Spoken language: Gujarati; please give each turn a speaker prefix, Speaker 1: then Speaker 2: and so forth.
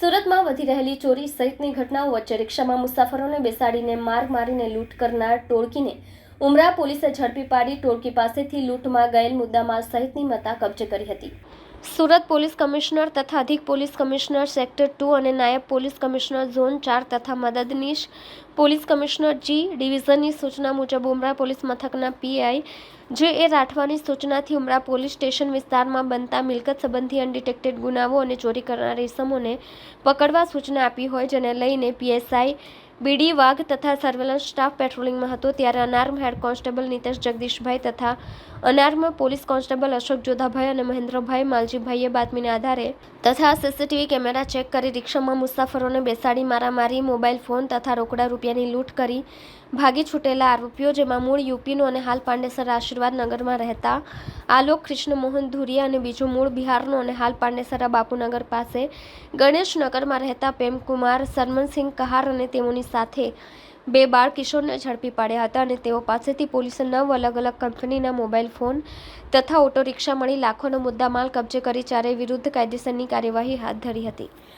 Speaker 1: સુરતમાં વધી રહેલી ચોરી સહિતની ઘટનાઓ વચ્ચે રિક્ષામાં મુસાફરોને બેસાડીને માર મારીને લૂંટ કરનાર ટોળકીને ઉમરા પોલીસે ઝડપી પાડી ટોળકી પાસેથી લૂંટમાં ગયેલ મુદ્દામાલ સહિતની મતા કબજે કરી હતી. સુરત પોલીસ કમિશનર તથા અધિક પોલીસ કમિશનર સેક્ટર ટુ અને નાયબ પોલીસ કમિશનર ઝોન ચાર તથા મદદનીશ પોલીસ કમિશનર જી ડિવિઝનની સૂચના મુજબ ઉમરા પોલીસ મથકના પીઆઈ જે એ રાઠવાની સૂચનાથી ઉમરા પોલીસ સ્ટેશન વિસ્તારમાં બનતા મિલકત સંબંધી અનડિટેક્ટેડ ગુનાઓ અને ચોરી કરનાર ઇસમોને પકડવા સૂચના આપી હોય, જેને લઈને પીએસઆઈ બીડી, વાઘ તથા સર્વેલન્સ સ્ટાફ પેટ્રોલિંગમાં હતો. ત્યારે અનાર્મ હેડ કોન્સ્ટેબલ નીતેશ જગદીશભાઈ તથા unarmed police constable Ashok Jodhabhai અને મહેન્દ્રભાઈ માલજીભાઈએ બાતમીના આધારે તથા સીસીટીવી કેમેરા ચેક કરી રિક્ષામાં મુસાફરોને બેસાડી મારામારી, મોબાઈલ ફોન તથા રોકડા રૂપિયાની લૂંટ કરી ભાગી છૂટેલા આરોપીઓ, જેમાં મૂળ યુપીનો અને હાલ પાંડેસર આશીર્વાદ નગરમાં રહેતા આલોક કૃષ્ણમોહન ધુરિયા અને બીજો મૂળ બિહારનો અને હાલ પાંડેસરા બાપુનગર પાસે ગણેશનગરમાં રહેતા પ્રેમકુમાર, સરમનસિંહ કહાર અને તેઓની સાથે બે બાળ કિશોરને ઝડપી પાડ્યા હતા અને તેઓ પાસેથી પોલીસે નવ અલગ અલગ કંપનીના મોબાઈલ ફોન તથા ઓટો રિક્ષા મળી લાખોનો મુદ્દામાલ કબજે કરી ચારેય વિરુદ્ધ કાયદેસરની કાર્યવાહી હાથ ધરી હતી.